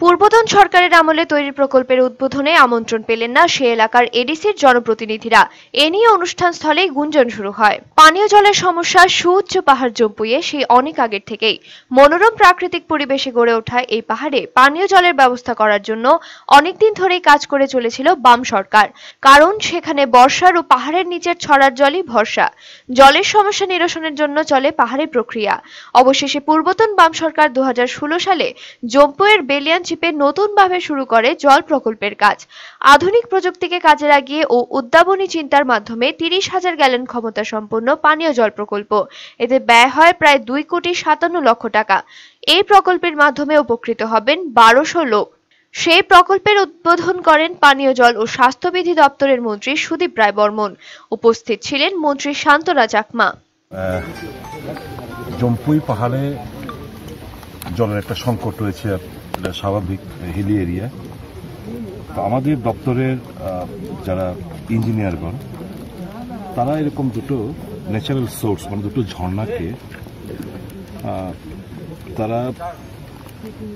পূর্বতন সরকারের আমলে তৈরি প্রকল্পের উদ্বোধনে আমন্ত্রণ পেলেন না সে এলাকার এডিসির জনপ্রতিনিধিরা। এ নিয়ে অনুষ্ঠান স্থলেই গুঞ্জন শুরু হয়। পানীয় জলের সমস্যা, সুউচ্চ পাহাড় জম্পুয়ে সেই অনেক আগের থেকেই। মনোরম প্রাকৃতিক পরিবেশে গড়ে ওঠা এই পাহাড়ে পানীয় জলের ব্যবস্থা করার জন্য অনেকদিন ধরেই কাজ করে চলেছিল বাম সরকার। কারণ সেখানে বর্ষার ও পাহাড়ের নিচের ছড়ার জলই ভরসা। জলের সমস্যা নিরসনের জন্য চলে পাহাড়ি প্রক্রিয়া। অবশেষে পূর্বতন বাম সরকার দু হাজার ষোলো সালে জম্পুয়ের বেলিয়ান চিপে নতুনভাবে শুরু করে জল প্রকল্পের কাজ। আধুনিক প্রযুক্তিকে কাজে লাগিয়ে ও উদ্ভাবনী চিন্তার মাধ্যমে তিরিশ হাজার গ্যালন ক্ষমতা সম্পন্ন পানীয় জল প্রকল্প। এতে ব্যয় হয় প্রায় দুই কোটি সাতান্ন লক্ষ টাকা। এই প্রকল্পের মাধ্যমে উপকৃত হবেন বারোশো লোক। সেই প্রকল্পের উদ্বোধন করেন পানীয় জল ও স্বাস্থ্যবিধি দপ্তরের মন্ত্রী সুদীপ রায় বর্মন। উপস্থিত ছিলেন মন্ত্রী শান্তনা চাকমা। জম্পুই পাহাড়ে জলের একটা সংকট রয়েছে এটা স্বাভাবিক হিলি এরিয়া। তো আমাদের দপ্তরের যারা ইঞ্জিনিয়ারগণ তারা এরকম দুটো ন্যাচারাল সোর্স মানে দুটো ঝর্ণাকে তারা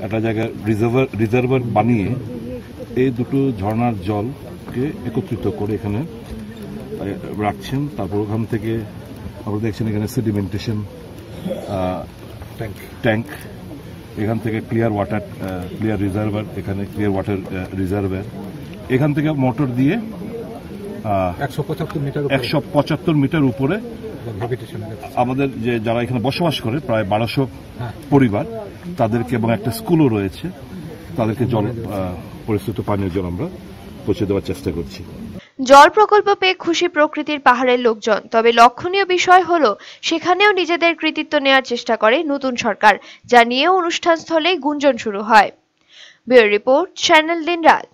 একটা জায়গায় রিজার্ভার রিজার্ভার বানিয়ে এই দুটো ঝর্ণার জলকে একত্রিত করে এখানে রাখছেন। তারপর ওখান থেকে আপনারা দেখছেন এখানে সেডিমেন্টেশন ট্যাঙ্ক এখান থেকে ক্লিয়ার ওয়াটার ক্লিয়ার রিজার্ভার এখানে ক্লিয়ার ওয়াটার রিজার্ভার এখান থেকে মোটর দিয়ে একশো পঁচাত্তর মিটার একশো পঁচাত্তর মিটার উপরে আমাদের যে যারা এখানে বসবাস করে প্রায় বারোশো হ্যাঁ। পরিবার তাদেরকে এবং একটা স্কুলও রয়েছে তাদেরকে জল আহ, পরিশ্রুত পানীয় জল আমরা পৌঁছে দেওয়ার চেষ্টা করছি। জল প্রকল্প পেয়ে খুশি প্রকৃতির পাহাড়ের লোকজন। তবে লক্ষণীয় বিষয় হল, সেখানেও নিজেদের কৃতিত্ব নেওয়ার চেষ্টা করে নতুন সরকার, যা নিয়ে অনুষ্ঠান স্থলেই গুঞ্জন শুরু হয়। ব্যুরো রিপোর্ট, চ্যানেল দিনরাত।